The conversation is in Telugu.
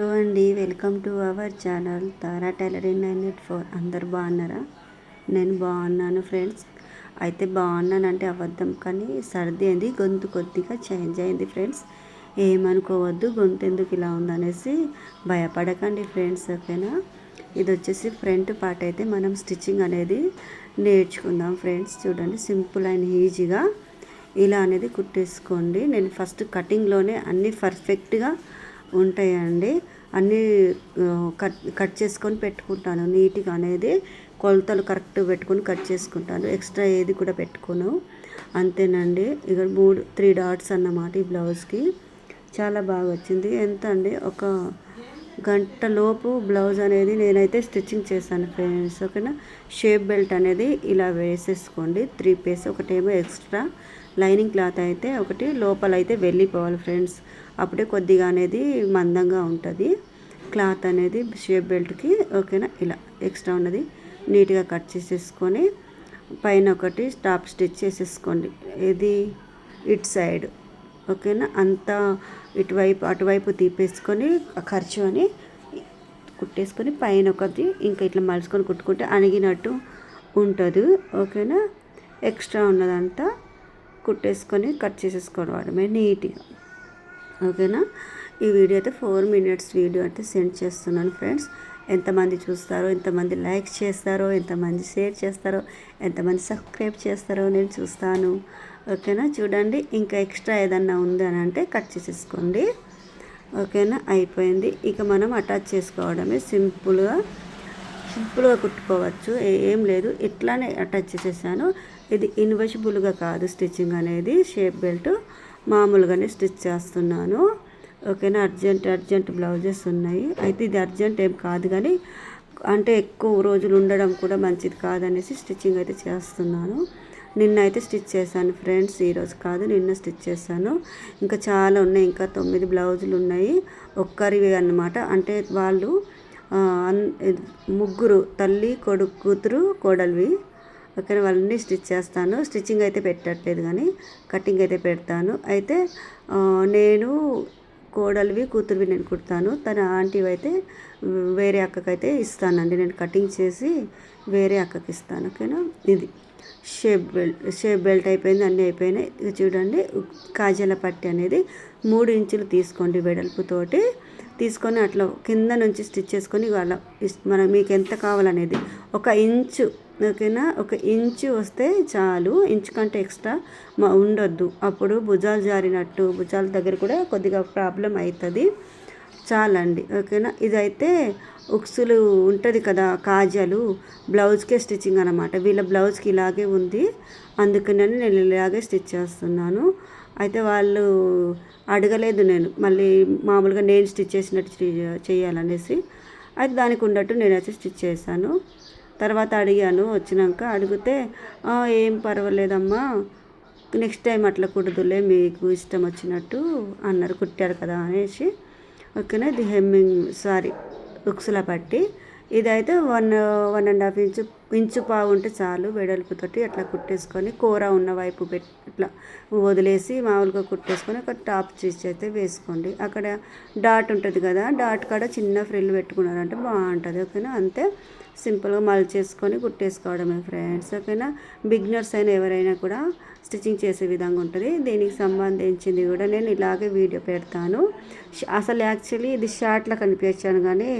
హలో అండి welcome to our channel Tara tailoring nine eight four. అందరు బాగున్నారా? నేను బాగున్నాను ఫ్రెండ్స్. అయితే బాగున్నానంటే అబద్ధం కానీ సర్ది అయింది గొంతు కొద్దిగా చేంజ్ అయింది ఫ్రెండ్స్. ఏమనుకోవద్దు గొంతు ఎందుకు ఇలా ఉందనేసి భయపడకండి ఫ్రెండ్స్ ఓకేనా? ఇది వచ్చేసి ఫ్రంట్ పార్ట్ అయితే మనం స్టిచ్చింగ్ అనేది నేర్చుకుందాం ఫ్రెండ్స్. చూడండి సింపుల్ అండ్ ఈజీగా ఇలా అనేది కుట్టేసుకోండి. నేను ఫస్ట్ కటింగ్లోనే అన్నీ పర్ఫెక్ట్గా ఉంటాయండి. అన్నీ కట్ కట్ చేసుకొని పెట్టుకుంటాను. నీట్గా అనేది కొలతలు కరెక్ట్ పెట్టుకొని కట్ చేసుకుంటాను. ఎక్స్ట్రా ఏది కూడా పెట్టుకోను. అంతేనండి. ఇక మూడు త్రీ డాట్స్ అన్నమాట ఈ బ్లౌజ్కి. చాలా బాగా వచ్చింది. ఎంత అండి? ఒక గంటలోపు బ్లౌజ్ అనేది నేనైతే స్టిచ్చింగ్ చేశాను ఫ్రెండ్స్ ఓకేనా? షేప్ బెల్ట్ అనేది ఇలా వేసేసుకోండి. త్రీ పీస్ ఒకటేమో ఎక్స్ట్రా లైనింగ్ క్లాత్ అయితే ఒకటి లోపల అయితే వెళ్ళిపోవాలి ఫ్రెండ్స్ అప్పుడే కొద్దిగా అనేది మందంగా ఉంటుంది. క్లాత్ అనేది షేప్ బెల్ట్కి ఓకేనా? ఇలా ఎక్స్ట్రా ఉన్నది. నీట్గా కట్ చేసేసుకొని పైన ఒకటి టాప్ స్టిచ్ చేసేసుకోండి. ఇది ఇట్ సైడ్ ఓకేనా? అంతా ఇటువైపు అటువైపు తీపేసుకొని ఖర్చు అని కుట్టేసుకొని పైన ఒకటి ఇంకా ఇట్లా మలుచుకొని కుట్టుకుంటే అణిగినట్టు ఉంటుంది. ఓకేనా? ఎక్స్ట్రా ఉన్నదంతా కుట్టేసుకొని కట్ చేసేసుకోవడమే నీట్గా. ఓకేనా? ఈ వీడియో అయితే ఫోర్ మినిట్స్ వీడియో అయితే సెండ్ చేస్తున్నాను ఫ్రెండ్స్. ఎంతమంది చూస్తారో ఎంతమంది లైక్స్ చేస్తారో ఎంతమంది షేర్ చేస్తారో ఎంతమంది సబ్స్క్రైబ్ చేస్తారో నేను చూస్తాను. ఓకేనా? చూడండి ఇంకా ఎక్స్ట్రా ఏదన్నా ఉంది అని అంటే కట్ చేసేసుకోండి. ఓకేనా? అయిపోయింది. ఇక మనం అటాచ్ చేసుకోవడమే. సింపుల్గా సింపుల్గా కుట్టుకోవచ్చు. ఏం లేదు. ఇట్లానే అటాచ్ చేసేసాను. ఇది ఇన్వెసిబుల్గా కాదు స్టిచ్చింగ్ అనేది. షేప్ బెల్ట్ మామూలుగానే స్టిచ్ చేస్తున్నాను. ఓకేనా? అర్జెంట్ అర్జెంట్ బ్లౌజెస్ ఉన్నాయి. అయితే ఇది అర్జెంట్ ఏం కాదు కానీ అంటే ఎక్కువ రోజులు ఉండడం కూడా మంచిది కాదనేసి స్టిచ్చింగ్ అయితే చేస్తున్నాను. నిన్న అయితే స్టిచ్ చేశాను ఫ్రెండ్స్ ఈరోజు కాదు నిన్న స్టిచ్ చేశాను. ఇంకా చాలా ఉన్నాయి ఇంకా తొమ్మిది బ్లౌజులు ఉన్నాయి. ఒక్కరివి అన్నమాట. అంటే వాళ్ళు ముగ్గురు తల్లి కొడుకు కూతురు కోడలివి. ఓకేనా? వాళ్ళని స్టిచ్ చేస్తాను. స్టిచ్చింగ్ అయితే పెట్టట్లేదు కానీ కటింగ్ అయితే పెడతాను. అయితే నేను కోడలివి కూతురువి నేను కుడతాను. తన ఆంటీవి అయితే వేరే అక్కకైతే ఇస్తానండి. నేను కటింగ్ చేసి వేరే అక్కకి ఇస్తాను. ఓకేనా? ఇది. షేప్ బెల్ట్ షేప్ బెల్ట్ అయిపోయింది అన్నీ అయిపోయినాయి. చూడండి కాజల పట్టి అనేది మూడు ఇంచులు తీసుకోండి వెడల్పుతోటి తీసుకొని అట్లా కింద నుంచి స్టిచ్ చేసుకొని వాళ్ళ మనం మీకు ఎంత కావాలనేది. ఒక ఇంచు ఓకేనా ఒక ఇంచు వస్తే చాలు. ఇంచు కంటే ఎక్స్ట్రా మా ఉండొద్దు. అప్పుడు భుజాలు జారినట్టు భుజాల దగ్గర కూడా కొద్దిగా ప్రాబ్లం అవుతుంది చాలండి. ఓకేనా? ఇదైతే ఉక్సులు ఉంటుంది కదా కాజాలు బ్లౌజ్కే స్టిచ్చింగ్ అనమాట వీళ్ళ బ్లౌజ్కి ఇలాగే ఉంది. అందుకని నేను ఇలాగే స్టిచ్ చేస్తున్నాను. అయితే వాళ్ళు అడగలేదు నేను. మళ్ళీ మామూలుగా నేను స్టిచ్ చేసినట్టు చేయాలనేసి. అయితే దానికి ఉన్నట్టు నేనైతే స్టిచ్ చేశాను. తర్వాత అడిగాను వచ్చినాక అడిగితే ఏం పర్వాలేదమ్మా నెక్స్ట్ టైం అట్లా కుడదులే మీకు ఇష్టం వచ్చినట్టు అన్నారు కుట్టారు కదా అనేసి. ఓకేనా ఇది హెమ్మింగ్ సారీ ఉక్సుల పట్టి ఇదైతే one one and half inch inch పావు ఉంటే చాలు వెడల్పుతోటి అట్లా కుట్టేసుకొని కూర ఉన్న వైపు పెట్టి ఇట్లా వదిలేసి మామూలుగా కుట్టేసుకొని ఒక టాప్ చేసి అయితే వేసుకోండి. అక్కడ డాట్ ఉంటుంది కదా డాట్ కాడ చిన్న ఫ్రిల్ పెట్టుకున్నారంటే బాగుంటుంది ఓకేనా? అంతే సింపుల్గా మలిచేసుకొని కుట్టేసుకోవడమే ఫ్రెండ్స్ ఓకేనా? బిగినర్స్ అయినా ఎవరైనా కూడా స్టిచ్చింగ్ చేసే విధంగా ఉంటుంది. దీనికి సంబంధించింది కూడా నేను ఇలాగే వీడియో పెడతాను. అసలు యాక్చువల్లీ ఇది షార్ట్లో కనిపించాను కానీ